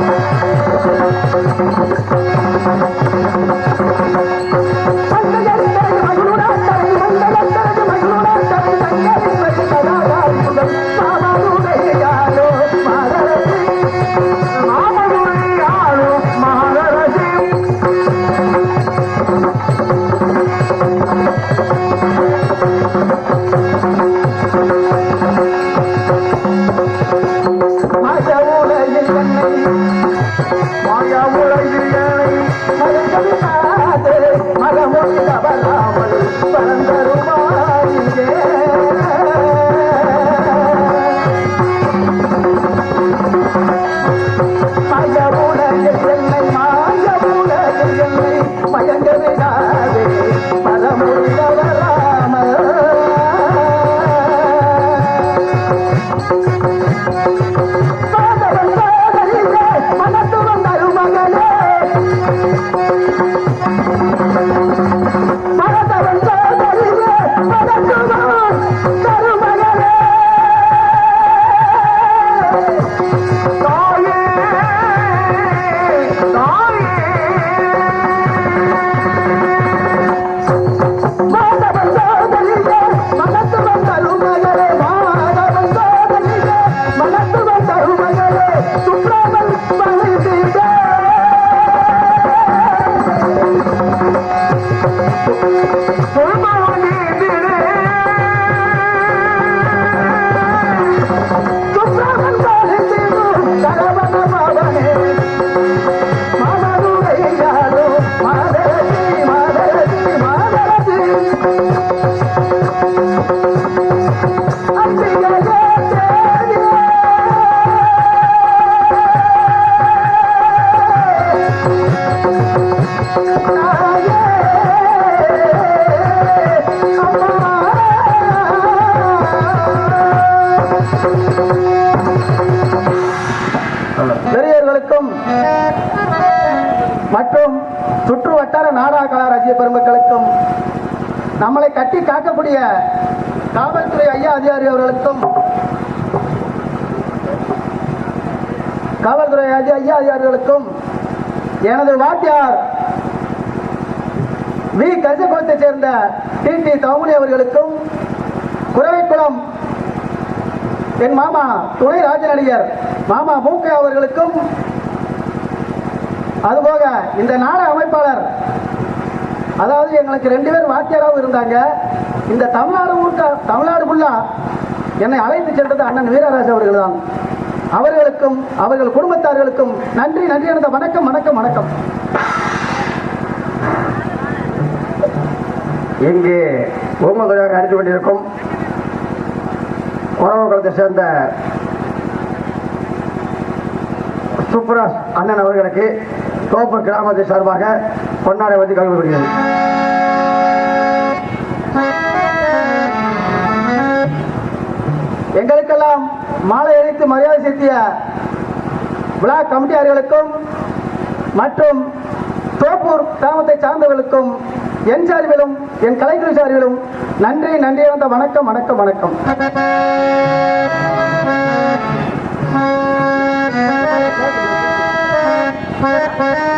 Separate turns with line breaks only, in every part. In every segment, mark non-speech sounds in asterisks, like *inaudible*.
Thank you. பெரியவர்களுக்கும் மற்றும் சுற்று வட்டார நாடா கலா ரசிக பெருமக்களுக்கும் நம்மளை கட்டி காக்கக்கூடிய காவல்துறை ஐயா அதிகாரி அவர்களுக்கும் காவல்துறை ஐயா ஐயா அதிகாரிகளுக்கும் எனது வாத்தியார் வி. கரிசகுளத்தைச் சேர்ந்த டி. டி. தவமணி அவர்களுக்கும் குறவைக்குளம் என் மாமா துணை ராஜ நடிகர் மாமா மூக்கே அவர்களுக்கும் அதுபோக இந்த நாடக அமைப்பாளர் அதாவது எங்களுக்கு ரெண்டு பேர் வாத்தியாராகவும் இருந்தாங்க. இந்த தமிழ்நாடு ஊர்க்க தமிழ்நாடு ஃபுல்லா என்னை அழைத்து சென்றது அண்ணன் வீரராஜ் அவர்கள் தான் அவர்களுக்கும் அவர்கள் குடும்பத்தார்களுக்கும் நன்றி நன்றி எனது வணக்கம் வணக்கம் வணக்கம்.
இங்கே ஓமகுழாக நடத்தி கொண்டிருக்கும் உறவுகளத்தை சேர்ந்த சுப்ராஸ் அண்ணன் அவர்களுக்கு தோப்பர் கிராமத்தை சார்பாக பொன்னாடை வந்து கல்விப்படுகிறது
எங்களுக்கெல்லாம் மாலை அளித்து மரியாதை செலுத்திய விழா கமிட்டியார்களுக்கும் மற்றும் தோப்பூர் கிராமத்தை சார்ந்தவர்களுக்கும் என் சார்பிலும் என் கலைஞர் சார்பிலும் நன்றி நன்றி வந்த வணக்கம் வணக்கம் வணக்கம். பாதா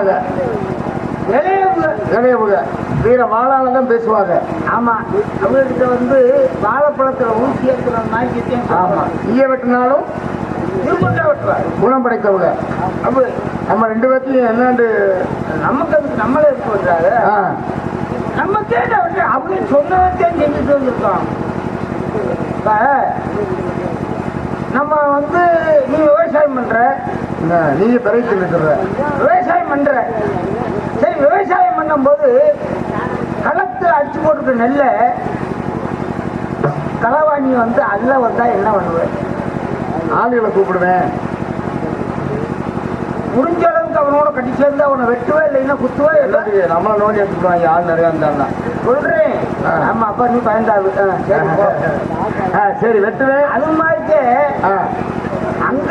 பேச மாட்டாங்க
இளையவங்க
இளையவங்க வீர வாழால தான் பேசுவாங்க.
ஆமா. அவங்ககிட்ட வந்து வாழைப்பழத்துல ஊசி ஏற்றுற நாய்க்கிட்டே
ஆமா. ஈய வெட்டினாலும் குணம் படைத்தவங்க.
அப்ப
நம்ம ரெண்டு பேர்த்தையும் என்னண்டு?
நமக்கு அதுக்கு நம்மளே இருக்க விடுறாரு
ஆ,
நம்ம கேட்ட விட்டு அவங்க சொன்னதே செஞ்சுட்டு வந்திருக்கோம் இப்ப நம்ம வந்து நீ விவசாயம் பண்ற.
நீங்க பிறகு இருக்கிற
விவசாயம் பண்ற. சரி விவசாயம் பண்ணும்போது களத்துல அடிச்சு போட்டுருக்க நெல்ல களவாணி வந்து அல்ல வந்தா என்ன பண்ணுவேன்
ஆளுகளை கூப்பிடுவேன்.
முடிஞ்ச அளவுக்கு அவனோட கட்டி சேர்ந்து அவனை வெட்டுவா இல்லைன்னா குத்துவா எல்லாம்
எல்லாத்துக்கும் நம்மள நோண்டி எடுத்துக்குவாங்க ஆள் நிறைய இருந்தாங்க
சொல்றேன். ஆமா அப்பா நீ பயந்தாரு சரி
வெட்டுவேன்.
அது மாதிரிக்கே அங்க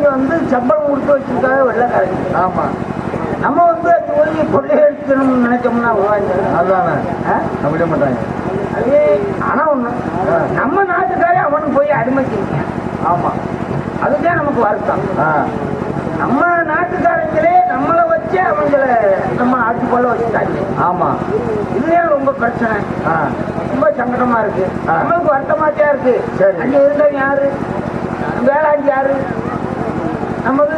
இருக்கிறவங்க வந்து சம்பளம் கொடுத்து வச்சிருக்காங்க வெள்ளக்காரங்க.
ஆமா.
நம்ம வந்து அது போய் கொள்ளை அடிக்கணும்னு நினைச்சோம்னா ஆ?
நான் விட மாட்டாங்க.
அதே ஆனா ஒண்ணு
ஆ.
நம்ம நாட்டுக்காரே அவனுக்கு போய் அடிமைச்சிருக்க
ஆமா.
அதுதான் நமக்கு வருத்தம். நம்ம நாட்டுக்காரங்களே நம்மளை வச்சு அவங்கள நம்ம ஆட்சி கொள்ள வச்சுட்டாங்க.
ஆமா.
இதுதான் ரொம்ப பிரச்சனை. ரொம்ப சங்கடமா இருக்கு.
ஆ.
நம்மளுக்கு வருத்தமாச்சா இருக்கு?
சரி.
அங்க இருந்தவங்க யாரு? வேளாண் யாரு? நமது.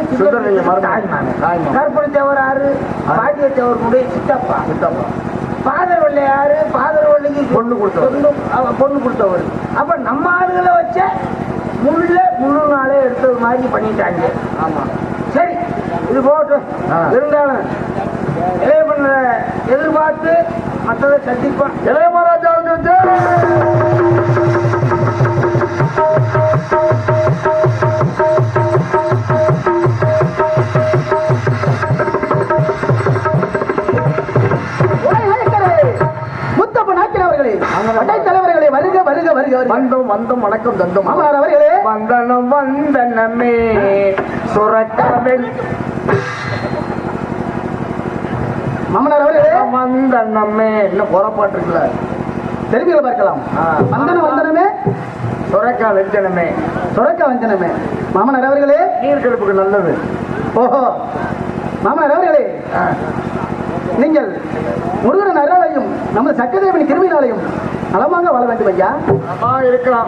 கற்பனை தேவர் யாரு
ஆ.
பாட்டிய தேவருடைய சித்தப்பா.
சித்தப்பா.
பாதர் வள்ளி யாரு பாதர் வள்ளிக்கு
பொண்ணு கொடுத்தவர்.
பொண்ணு கொடுத்தவர். அப்ப நம்ம ஆளுகளை வச்ச முள்ள முழு நாளே எடுத்தது மாதிரி பண்ணிட்டாங்க.
ஆமா.
சரி இது போகட்டும். இருந்தாலும் இளைய பண்ண எதிர்பார்த்து மற்றதை சந்திப்போம்.
இளைய மகாராஜாவுக்கு தந்தோம்
அவர்களே
வந்தனம் வந்தனமே. சுரக்கவில்.
மாமனார் அவர்களே
வந்தனமே. இன்னும் புறப்பாட்டு இருக்குல்ல
தெரிவிகளை பார்க்கலாம்.
ஆ.
வந்தன வந்தனமே.
சுரக்கா வெஞ்சனமே.
சுரக்க வந்தனமே மாமனார் அவர்களே.
நீர்கடுப்புக்கு நல்லது.
ஓஹோ. மாமனார் அவர்களே. நீங்கள் முருகன் அருளாலையும் நம்ம சக்கரதேவன் கிருமினாலையும் நலமாக வாழ வேண்டும் ஐயா.
இருக்கலாம்.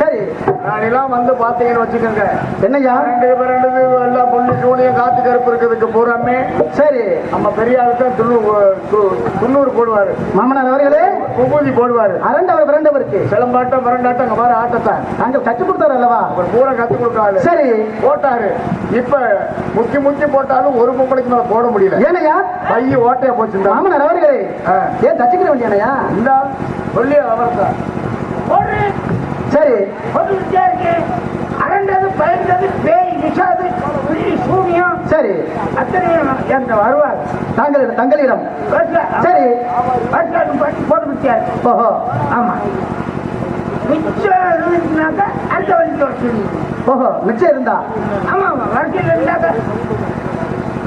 சரி.
நானெல்லாம் வந்து பாத்தீங்கன்னு வச்சுக்கோங்க.
என்னய்யா?
ரெண்டு பிறண்டு எல்லாம் புள்ளி சூனியம் காத்து கருப்பு இருக்கிறதுக்கு பூராமே.
சரி.
நம்ம பெரிய ஆளுக்கு தான் துண்ணூறு போடுவாரு.
மாமனார் அவர்களே.
குபூதி போடுவாரு.
அரண்டவர் பிறந்தவருக்கு.
சிலம்பாட்டம் மிரண்டாட்டம் அங்க பாரு ஆட்டத்தான்.
நாங்கள் கற்றுக் கொடுத்தார் அல்லவா?
அவர் பூரா கத்து கொடுக்காரு
சரி.
போட்டாரு. இப்ப முக்கி முக்கி போட்டாலும் ஒரு பொம்பளைக்கு மேல போட முடியல.
ஏனையா?
பைய ஓட்டையா போச்சுண்டா
மாமனார் அவர்களே. ஏன் தச்சுக்கிற வேண்டியானையா
இந்தா சொல்லி அவர்த்தா
சரி.
அரண்டது பயந்தது பேய் விஷாது சூனியம்
சரி.
என்ற வருவார்.
தாங்கள் தங்களிடம். சரி.
போட்டு
ஓஹோ.
ஆமா. மிச்சம் இருந்துச்சுனாக்கா அந்த வழிக்கு
ஓஹோ. மிச்சம் இருந்தா?
ஆமா ஆமா. வரிசையில் இருந்தாக்க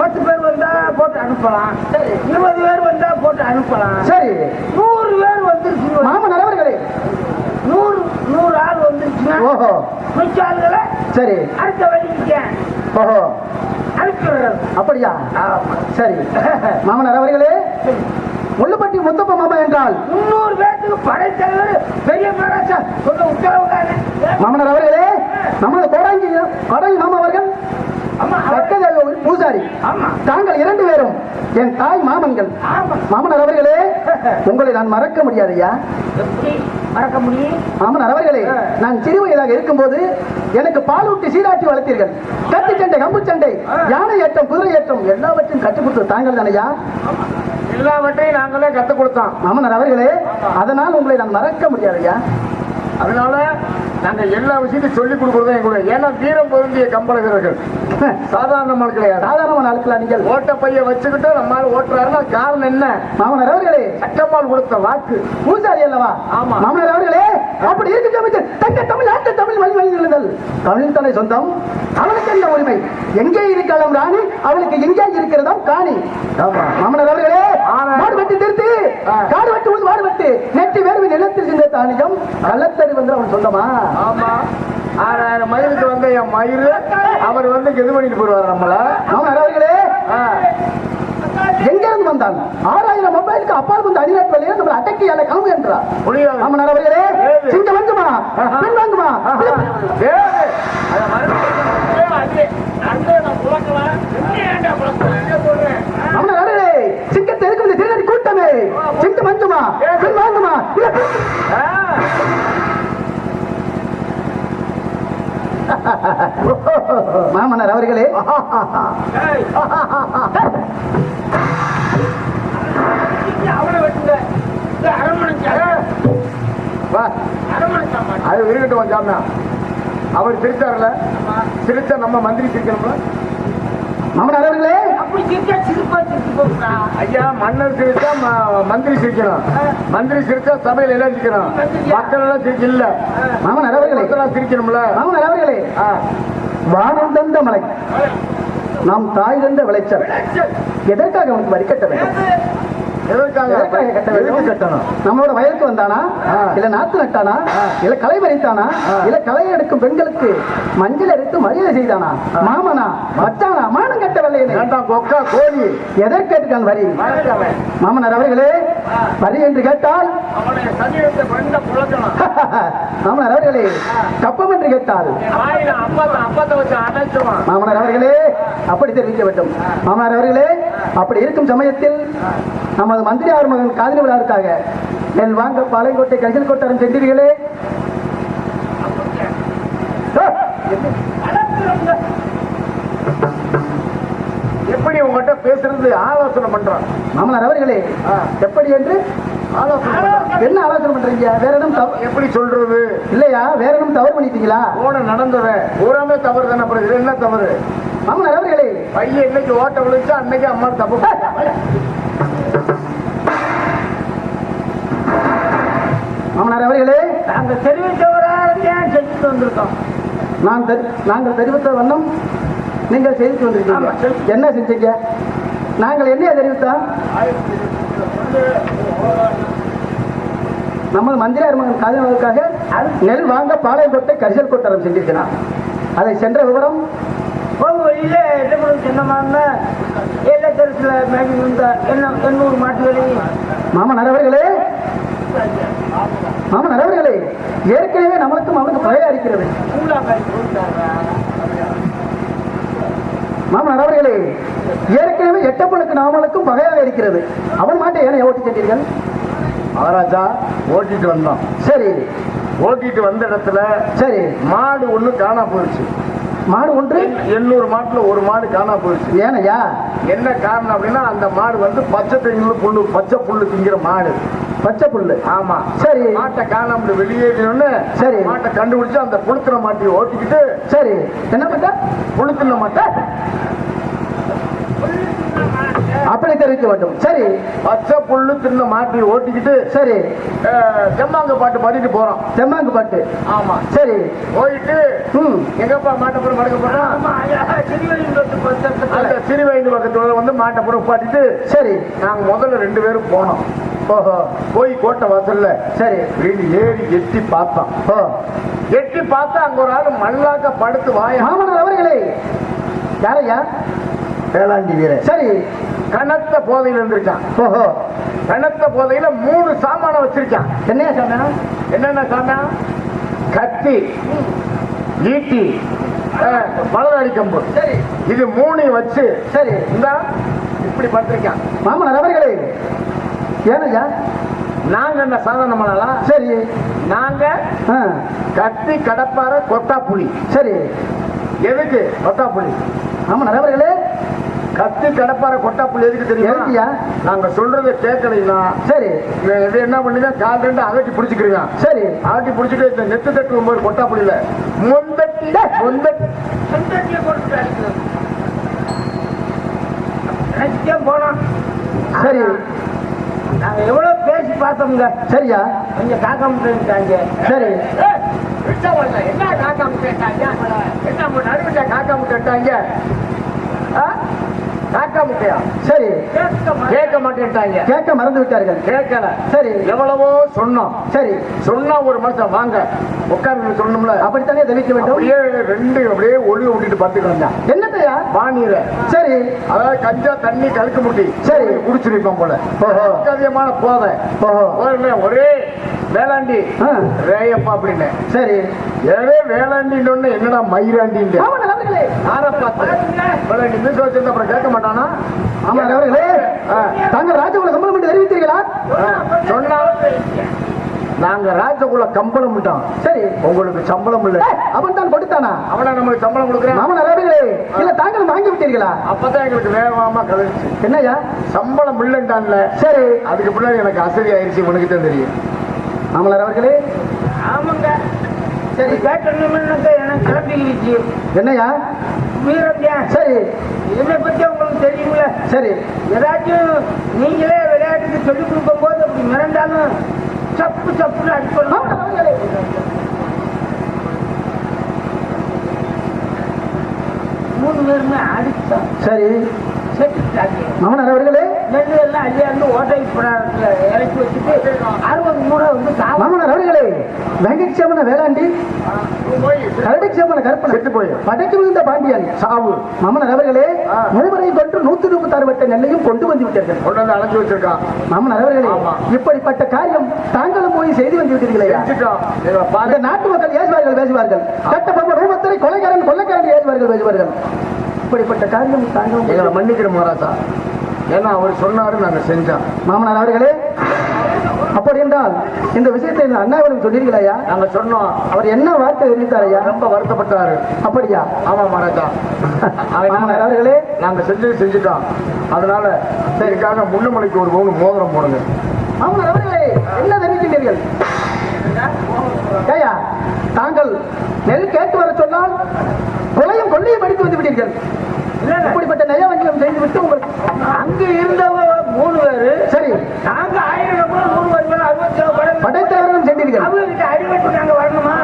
பத்து பேர் வந்தா போட்டு அனுப்பலாம். இருபது பேர் வந்தா போட்டு அனுப்பலாம்.
சரி.
நூறு பேர் வந்துருச்சு
மாமனார் அவர்களே
நூறு நூறு ஆள் வந்துருச்சுன்னா
ஓஹோ.
மிச்ச ஆளுகளை
சரி.
அடுத்த வழிக்கு
ஓஹோ. அப்படியா? சரி. மாமனார் அவர்களே முள்ளுப்பட்டி முத்தப்ப மாமா என்றால்?
முன்னூறு பேருக்கு படைத்தலைவர் பெரிய மகாராஜா. சொல்ல உத்தரவு தானே?
மாமனார் அவர்களே நமது கோடாங்கி கோடாங்கி மாமா அவர்கள். சக்கதேவ பூசாரி
ஆமா.
தாங்கள் இரண்டு பேரும் என் தாய் மாமன்கள். மாமனார் அவர்களே *laughs* உங்களை நான் மறக்க முடியாதையா
எப்படி? மறக்க முடியும்?
மாமனார் அவர்களே நான் சிறு வயதாக இருக்கும்போது எனக்கு பாலூட்டி சீராட்டி வளர்த்தீர்கள். கத்தி சண்டை கம்பு சண்டை யானை ஏற்றம் குதிரை ஏற்றம் எல்லாவற்றையும் கற்றுக் கொடுத்தது தாங்கள் தானையா
எல்லாவற்றையும் நாங்களே கத்து கொடுத்தோம்.
மாமனார் அவர்களே அதனால் உங்களை நான் மறக்க முடியாதையா
அதனால நாங்க எல்லா விஷயத்தையும் சொல்லி கொடுக்குறதும் எங்களுடைய ஏன்னா வீரம் பொருந்திய கம்பள வீரர்கள் சாதாரணமான கிடையாது
சாதாரணமான ஆட்களா நீங்கள்?
ஓட்ட பைய வச்சுக்கிட்டு நம்மால ஓட்டுறாருன்னா காரணம் என்ன?
மாமனார் அவர்களே.
சட்டமால் கொடுத்த வாக்கு.
பூசாரி அல்லவா?
ஆமா.
மாமனார் அவர்களே அப்படி இருக்கு அமைச்சர் தங்க தமிழ் நாட்டு தமிழ் வழி வழி நிறுதல் தமிழ் தலை சொந்தம் அவனுக்கு என்ன உரிமை? எங்கே இருக்கலாம் ராணி அவளுக்கு எங்கே இருக்கிறதாம் காணி.
ஆமா.
மாமனார் அவர்களே. மாடு வெட்டி
ஆ.
காடு மாடு வெட்டி. நெட்டி வேர்வை நிலத்தில் சென்ற தானியம். கள்ளத்தறி வந்து அவன் சொந்தமா?
ஆமா. ஆறாயிரம் மைலுக்கு வந்த என் மயிறு அவர் வந்து இது பண்ணிட்டு போடுவார் நம்மள.
மாமனார் அவர்களே?
ஆ,
எங்க இருந்து வந்தான்? ஆறாயிரம் மொபைலுக்கு அப்பால் வந்து அடிநாட்டு வேலையை நம்ம அடக்கி அதை கிளம்பு என்றார் மாமனார் அவர்களே? சிங்க வந்துமா பின் வாங்குமா
ஆஹா. ஏது? அத மறுபடியும்
மாமனார் அவர்களே சிங்கத்தை எதுக்கு இந்த திருநெறி கூட்டமே சிங்க மஞ்சுமா? பின் வாங்குமா அவர்களே.
வா. அது இருக்கட்டும் ஜாமியா அவர் சிரிச்சார்ல? சிரிச்சா நம்ம மந்திரி சிரிக்கணும்ல?
மாமன் அவர்களே.
ஐயா மன்னர் சிரிச்சா மந்திரி சிரிக்கணும். மந்திரி சிரிச்சா சபையில எல்லாம் சிரிக்கணும் மக்கள் எல்லாம் சிரிக்க இல்ல
மாமனார் அவர்களே
மக்கள் சிரிக்கணும்ல?
மாமனார் அவர்களே
ஆ.
வானம் தந்த மலை. நாம் தாய் தந்த விளைச்சல். எதற்காக அவனுக்கு வரி கட்ட வேண்டும் நம்மளோட வயலுக்கு வந்தானா. இல்ல நாத்து நட்டானா. இல்ல களை பறித்தானா. இல்ல களை எடுக்கும் பெண்களுக்கு மஞ்சள் எடுத்து மரியாதை செய்தானா? மாமனா? மச்சானா? மானம் கட்ட வெள்ளையனே
கொக்கா கோழி.
எதற்கு கேட்டுக்கான் வரி. மாமனார் அவர்களே வரி என்று கேட்டால்? *laughs* மாமனார் அவர்களே கப்பம் என்று கேட்டால்? மாமனார் அவர்களே அப்படி தெரிவிக்க வேண்டும். மாமனார் அவர்களே அப்படி இருக்கும் சமயத்தில் நமது மந்திரி மகன் காதலி விழாவிற்காக நெல் வாங்க பாளையங்கோட்டை கரிசல் கோட்டாரம் சென்றீர்களே.
எப்படி உங்ககிட்ட பேசுறது ஆலோசனை பண்றான்
மாமனார் அவர்களே. எப்படி என்று. என்ன ஆலோசனை பண்றீங்க? வேற எதுவும்
எப்படி சொல்றது?
இல்லையா? வேற எதுவும் தவறு பண்ணிட்டீங்களா?
போன நடந்தத பூராமே தவறு தானே அப்புறம் என்ன தவறு?
மாமனார்
பையன் இன்னைக்கு ஓட்ட விழுச்சா அன்னைக்கு அம்மா தப்பு பண்ணிட்டா.
மாமனார் அவர்களே
நாங்க தெரிவித்தவராக ஏன் செஞ்சுட்டு வந்திருக்கோம்?
நான் நாங்கள் தெரிவித்த வண்ணம் நீங்கள் செய்து வந்திருக்கீங்க. என்ன செஞ்சீங்க? நாங்கள் என்னைய தெரிவித்தோம் நமது மந்திரியார் மகன் காதலுக்காக நெல் வாங்க பாளையங்கோட்டை கரிசல் கோட்டரம் செஞ்சிருக்கிறார். அதை சென்ற விவரம்
வழியில எட்டப்படும் சின்னமான ஏலத்தரசுல மேகி இருந்த என்ன எண்ணூறு
மாமனார் அவர்களே மாமனார் அவர்களே ஏற்கனவே நம்மளுக்கும் அவனுக்கு பகையா இருக்கிறது மாமனார் அவர்களே ஏற்கனவே எட்டப்பனுக்கு நாமளுக்கும் பகையாக இருக்கிறது. அவன் மாட்டை ஏனை ஓட்டி சென்றீர்கள்?
மகாராஜா ஓட்டிட்டு வந்தோம்.
சரி.
ஓட்டிட்டு வந்த இடத்துல
சரி.
மாடு ஒண்ணு காணா போயிடுச்சு
மாடு ஒன்று?
எண்ணூறு மாட்டுல ஒரு மாடு காணா போயிடுச்சு.
ஏனையா?
என்ன காரணம் அப்படின்னா அந்த மாடு வந்து பச்சை திங்குள்ள புல்லு பச்சை புல்லு திங்கிற மாடு.
பச்சை புல்லு?
ஆமா.
சரி.
மாட்டை காணாம வெளியேறினோன்னு
சரி.
மாட்டை கண்டுபிடிச்சு அந்த புளுத்துற மாட்டி ஓட்டிக்கிட்டு
சரி. என்ன பண்ண
புளுத்துன மாட்டை
அப்படி தெரிவிக்க வேண்டும். சரி
பச்சை புல்லு தின்ன மாட்டி ஓட்டிக்கிட்டு
சரி
செம்மாங்க பாட்டு பாடிட்டு போறோம்.
செம்மாங்கு பாட்டு.
ஆமா.
சரி.
போயிட்டு
ம்.
எங்கப்பா மாட்டப்புறம் மடக்க போறோம் அந்த சிறுவயது பக்கத்துல வந்து மாட்டப்புறம் பாட்டிட்டு
சரி.
நாங்க முதல்ல ரெண்டு பேரும் போனோம்.
ஓஹோ.
போய் கோட்டை வாசல்ல
சரி.
வீடு ஏறி எட்டி பார்த்தோம். எட்டி பார்த்தா அங்க ஒரு ஆளு மல்லாக்க படுத்து வாயா.
மாமனார் அவர்களே. யாரையா?
வேளாண்டி வீரன்.
சரி
கனத்த போதையில இருந்திருக்கான்.
ஓஹோ.
கனத்த போதையில மூணு சாமான வச்சிருக்கான்.
என்னையா சொன்ன
என்னென்ன சாமான் கத்தி ஈட்டி மலராடி கம்பு.
சரி.
இது மூணையும் வச்சு
சரி.
இந்த இப்படி படுத்திருக்கான்.
மாமனார் அவர்களே. ஏனையா?
நாங்க என்ன சாதாரண பண்ணலா
சரி.
நாங்க கத்தி கடப்பார கொத்தா புலி
சரி.
எதுக்கு? கொத்தா புலி
மாமனார் அவர்களே.
கத்தி கடப்பார கொட்டா புலி எதுக்கு தெரியுமா? நாங்க சொல்றதை கேட்கலைன்னா
சரி.
இவன் இது என்ன பண்ணினா கால் ரெண்டு அகட்டி பிடிச்சிக்கிறீங்க
சரி.
ஆட்டி பிடிச்சிட்டு இந்த நெத்து தட்டு ஒன்பது கொட்டா புலியில மொந்தட்டி மொந்தட்டி
போனோம்
சரி.
நாங்க எவ்வளவு பேசி பார்த்தோம்ங்க.
சரியா?
கொஞ்சம் காக்காம போயிட்டாங்க.
சரி.
என்ன காக்கா முட்டைட்டாங்க என்ன நடுவில் காக்கா முட்டைட்டாங்க
சரி.
கேட்க மாட்டேன்ட்டாங்க
கேட்க மறந்து விட்டார்கள்
கேட்கல.
சரி.
எவ்வளவோ சொன்னோம்.
சரி.
சொன்னா ஒரு மனுஷன் வாங்க உட்கார்ந்து
அப்படித்தானே வேண்டும்?
அப்படியே ரெண்டு அப்படியே ஒளி விட்டுட்டு
என்னத்தையா
பானியில
சரி.
அதாவது கஞ்சா தண்ணி கலக்க முட்டி.
சரி.
குடிச்சிருப்பான் போல. அதிகமான போதை. ஒரே வேளாண்டி. ரேயப்பா அப்படின்னு.
சரி.
ஏதே வேளாண்டின்னு என்னடா அப்புறம் கேட்க மாட்டானா?
ஆமா அவர்களே. தாங்கள் ராஜகுல சம்பளம் என்று தெரிவித்தீர்களா
ஆ, சொன்னா? நாங்க ராஜகுல கம்பளம்
சரி.
உங்களுக்கு சம்பளம் இல்ல.
அவன் தான் கொடுத்தானா
அவனா நம்மளுக்கு சம்பளம் கொடுக்குறான்?
மாமன் அவர்களே இல்ல தாங்கள் வாங்கி விட்டீர்களா?
அப்பதான் எங்களுக்கு வேகமா கழிச்சு
என்னய்யா?
சம்பளம் இல்லைன்ட்டான்ல.
சரி.
அதுக்கு பின்னாடி எனக்கு அசதி ஆயிடுச்சு உனக்கு தான் தெரியும்.
அவர்களே.
ஆமாங்க.
சரி
கேட்டணும்னாக்க எனக்கு கிளம்பிக்கிச்சு
என்னய்யா?
வீரத்தியா
சரி.
என்னை பத்தி உங்களுக்கு தெரியுங்களே
சரி.
ஏதாச்சும் நீங்களே விளையாட்டுக்கு சொல்லிக் கொடுக்கும் போது அப்படி மிரண்டாலும் சப்பு சப்புன்னு அடிப்பணும் மூணு பேருமே அடிச்சா
சரி.
செத்துட்டாங்க
மாமனார் அவர்களே
நெல்லு எல்லாம் அள்ளியாந்து ஓட்டை இறக்கி வச்சுட்டு அறுபது மூடை வந்து சாவா
மாமனார் அவர்களே வெங்கட் சேமன வேளாண்டி
போய்
கரடி சேமன கற்பனை
செத்து போய்
படைக்கு விழுந்த பாண்டியன்
சாவு.
மாமனார் அவர்களே
ஆ.
மூவரை நூத்தி நூத்தி முப்பத்தாறு வட்ட நெல்லையும் கொண்டு வந்து விட்டீர்கள்.
கொண்டு வந்து அழைச்சி வச்சிருக்கான்
மாமனார் அவர்களே இப்படிப்பட்ட காரியம் தாங்களும் போய் செய்து வந்து
விட்டீர்களே.
நாட்டு மக்கள் ஏசுவார்கள் பேசுவார்கள். கட்டப்பட்ட ரூபத்தை கொலைகாரன் கொள்ளைக்காரன் ஏசுவார்கள் பேசுவார்கள். இப்படிப்பட்ட காரியம் தாங்களும்
எங்களை மன்னிக்கிற மகாராஜா. ஏன்னா அவர் சொன்னாரு நாங்க செஞ்சோம்.
மாமனார் அவர்களே அப்படி என்றால் இந்த விஷயத்தை இந்த அண்ணாவிடம் சொன்னீர்களையா
நாங்க சொன்னோம்.
அவர் என்ன வார்த்தை தெரிவித்தாரையா
ரொம்ப வருத்தப்பட்டாரு.
அப்படியா?
ஆமா மகாராஜா.
அவர்களே.
நாங்க செஞ்சது செஞ்சுட்டோம். அதனால சரிக்காக முன்னமலைக்கு ஒரு பவுன் மோதிரம் போடுங்க.
மாமனார் அவர்களே என்ன தெரிவிக்கின்றீர்கள்? ஏயா தாங்கள் நெல் கேட்டு வர சொன்னால் செய்து விட்டீர்கள் இப்படிப்பட்ட நய வஞ்சகம் செய்து விட்டு உங்களுக்கு
அங்கு இருந்தவர் மூணு பேரு
சரி.
நாங்க ஆயிரம் மூணு பேர் அறுபத்தி படைத்தவர்களும்
சென்றீர்கள்
அவங்களுக்கு அடிபட்டு நாங்க வரணுமா?